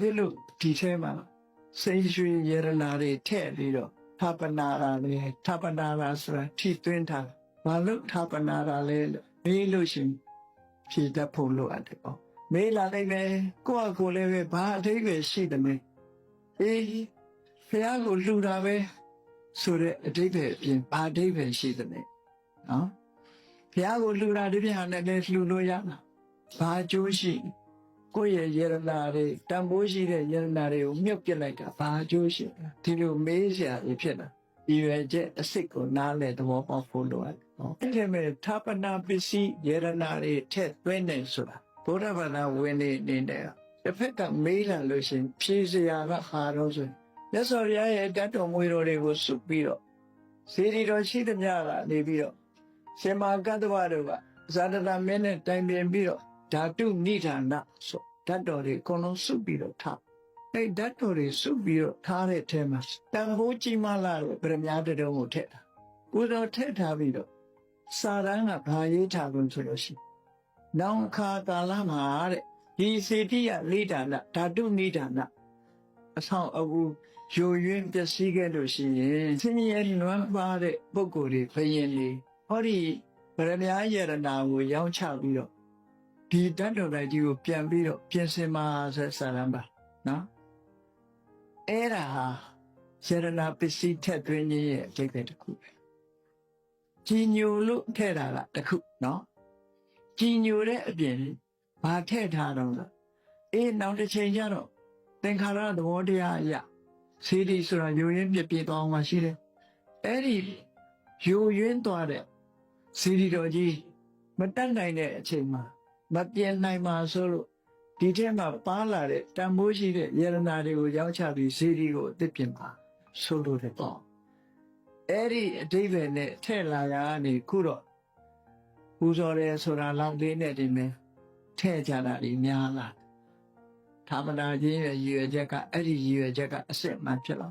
ဖြစ်လို့ဒီထဲမှာစိတ်ရွှေရတနာတွေထည့်ပြီးတော့ထပနာရာလေထပနာရာဆိုတာထိသွင်းထားဘာလို့ထပနာရာလဲလို့မေးလို့ရှရင်ဖြေတတ်ဖို့လိုအပ်တယ်ပေါ့မေးလာလိုက်မယ်ကိုယ့်အကိုလည်းပဲဘာအထိပ္ပယ်ရှိတယ်လဲအေးဖះကိုလှူတာပဲဆိုတဲ့အထိပ္ပယ်အပြင်ဘာအထိပ္ပယ်ရှိတယ်လဲနော်ဖះကိုလှူတာဒီပြဟာနဲ့လည်းလှူလို့ရလားဘာအကျိုးရှိလဲ ကိုယ့်ရဲ့ယရနာတွေတန်ဖိုးရှိတဲ့ယရနာတွေကိုမြုပ်ပစ်လိုက်တာဘာအကျိုးရှိလဲဒီလိုမေးစရာကြီးဖြစ်တာဒီရွယ်ချက်အစ်စ်ကိုနားလဲသဘောပေါက်ဖို့လိုအပ်တယ်။အဲ့ဒီမဲ့ထာပနာပစ္စည်းယရနာတွေထက်သွင်းနေဆိုတာဘုရားဘာသာဝင်နေနေတဲ့တစ်ဖက်ကမေးလာလို့ရှရင်ဖြေစရာကဟာတော့ဆိုရင်မြတ်စွာဘုရားရဲ့တတ်တော်မွေတော်တွေကိုစုပြီးတော့စေတီတော်ရှိသမျှကနေပြီးတော့ရှင်မာကတ္တဝတို့ကဇာတနာမင်းနဲ့တိုင်ပင်ပြီးတော့ ဓာတုနိဒာနဆိုဓာတ်တော်တွေအကုန်လုံးစုပြီးတော့ထားအဲ့ဓာတ်တော်တွေစုပြီးတော့ထားတဲ့အထဲမှာတန်ဖိုးကြီးမားလာတဲ့ဗရမ ्या တတုံးကိုထည့်တာကိုယ်တော်ထည့်ထားပြီးတော့စာရန်ကဘာရေးထားလို့ဆိုလို့ရှိရင်နောင်ခါကာလမှာတဲ့ဒီစေတိယလိဒါနဓာတုနိဒာနအဆောင်အကူယိုယွင်းပျက်စီးခဲ့လို့ရှိရင်ဆင်းရဲနွမ်းပါတဲ့ပုဂ္ဂိုလ်တွေဘယင်တွေဟောဒီဗရမ ्या ယရနာကိုရောင်းချပြီးတော့ ဒီတတ်တော်တိုင်းကြီးကိုပြန်ပြီးတော့ပြင်ဆင်ပါဆက်ဆရံပါနော်အဲ့ဒါဟာယရနာပစ္စည်းထက်သွင်းခြင်းရဲ့အကျိတ်ပဲတစ်ခုပဲကြီးညိုလို့ထည့်တာကတစ်ခုနော်ကြီးညိုတဲ့အပြင်ဘာထည့်ထားတော့လဲအေးနောက်တစ်ချိန်ကျတော့သင်္ခါရသဘောတရားအရာစေတီဆိုတာယိုရင်းပြပြသွားအောင်မှရှိတယ်အဲ့ဒီယိုရင်းသွားတဲ့စေတီတော်ကြီးမတက်နိုင်တဲ့အချိန်မှာ မပြင်းနိုင်မှာဆိုလို့ဒီထဲမှာပါလာတဲ့တန်ဖိုးရှိတဲ့ယရနာတွေကိုရောင်းချပြီးစေတီကိုအသစ်ပြင်ပါဆိုလို့တဲ့ပေါ့အဲ့ဒီအတိဘယ်နဲ့ထဲ့လာတာကနေခုတော့ပူဇော်တယ်ဆိုတာလောက်လေးနဲ့ဒီမဲ့ထဲ့ကြတာဒီများလာသာမဏေကြီးရဲ့ရည်ရွယ်ချက်ကအဲ့ဒီရည်ရွယ်ချက်ကအစစ်အမှန်ဖြစ်လာ